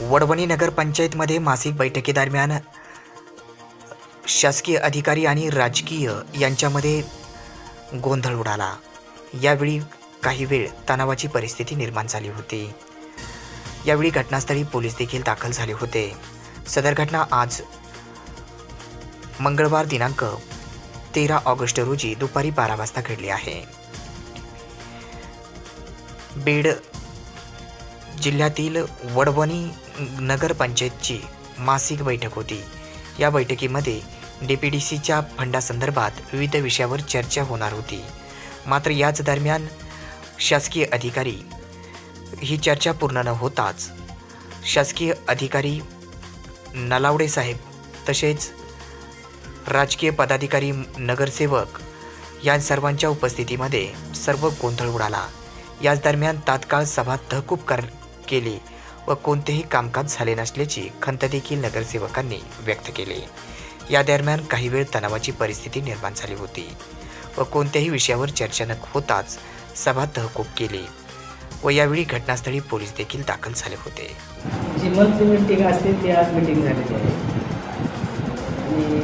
वडवणी नगरपंचायतमध्ये मासिक बैठकीदरम्यान शासकीय अधिकारी आणि राजकीय यांच्यामध्ये गोंधळ उडाला. यावेळी काही वेळ तणावाची परिस्थिती निर्माण झाली होती. यावेळी घटनास्थळी पोलीस देखील दाखल झाले होते. सदर घटना आज मंगळवार दिनांक तेरा ऑगस्ट रोजी दुपारी बारा वाजता घडली आहे. बीड जिल्ह्यातील वडवणी नगरपंचायतची मासिक बैठक होती. या बैठकीमध्ये डी पी डी सीच्या फंडासंदर्भात विविध विषयावर चर्चा होणार होती. मात्र याच दरम्यान शासकीय अधिकारी ही चर्चा पूर्ण न होताच शासकीय अधिकारी नलावडे साहेब तसेच राजकीय पदाधिकारी नगरसेवक या सर्वांच्या उपस्थितीमध्ये सर्व गोंधळ उडाला. याच दरम्यान तात्काळ सभा तहकूब कर केली व कोणतेही कामकाज झाले नसल्याची खंत देखील नगरसेवकांनी व्यक्त केली. या दरम्यान काही वेळ तणावाची परिस्थिती निर्माण झाली होती व कोणत्याही विषयावर चर्चा न होताच सभा तहकूब केली व यावेळी घटनास्थळी पोलीस देखील दाखल झाले होते. जी मंथली मिटिंग असते ती आज मिटिंग झालेली आहे. आणि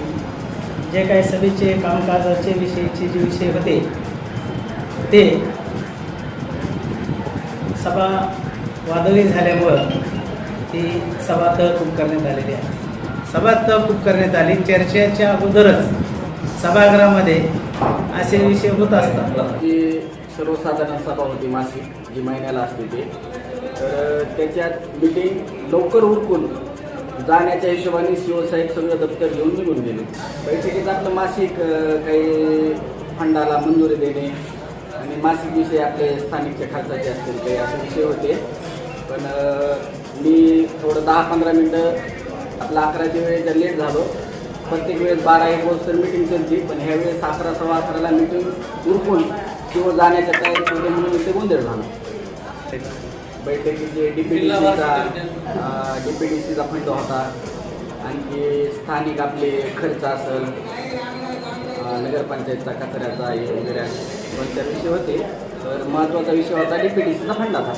जे काही सभेचे कामकाजाचे विषयीचे जे विषय होते ते सभा वादळी झाल्यामुळं ती सभा तहकूब करण्यात आलेली आहे. सभा तहकूब करण्यात आली. चर्चेच्या अगोदरच सभागृहामध्ये असे विषय होत असतात. जी सर्वसाधारण सभा होती मासिक जी महिन्याला असते ते. तर त्याच्यात मिटिंग लवकर उरकून जाण्याच्या हिशोबाने सीओ साहेब सगळं दप्तर घेऊन निघून गेले. बैठकीत आपलं मासिक काही फंडाला मंजुरी देणे आणि मासिक विषय आपले स्थानिकच्या खर्चाचे असतील काही असे विषय होते. पण मी थोडं दहा पंधरा मिनटं आपला अकराच्या वेळेच्या लेट झालो. प्रत्येक वेळेस बारा एक वाजता मीटिंग चलती. पण ह्या वेळेस अकरा सव्वा अकराला मीटिंग उरकून किंवा जाण्याच्या तयारीमध्ये म्हणून इथे गोंधळ झाला बैठकीचे डी पी डी सीचा डी पी डी सीचा फंड होता. आणखी स्थानिक आपले खर्च असेल नगरपंचायतचा कचऱ्याचा हे वगैरे पण दोन विषय होते. तर महत्त्वाचा विषय होता डी पी डी सीचा फंडाचा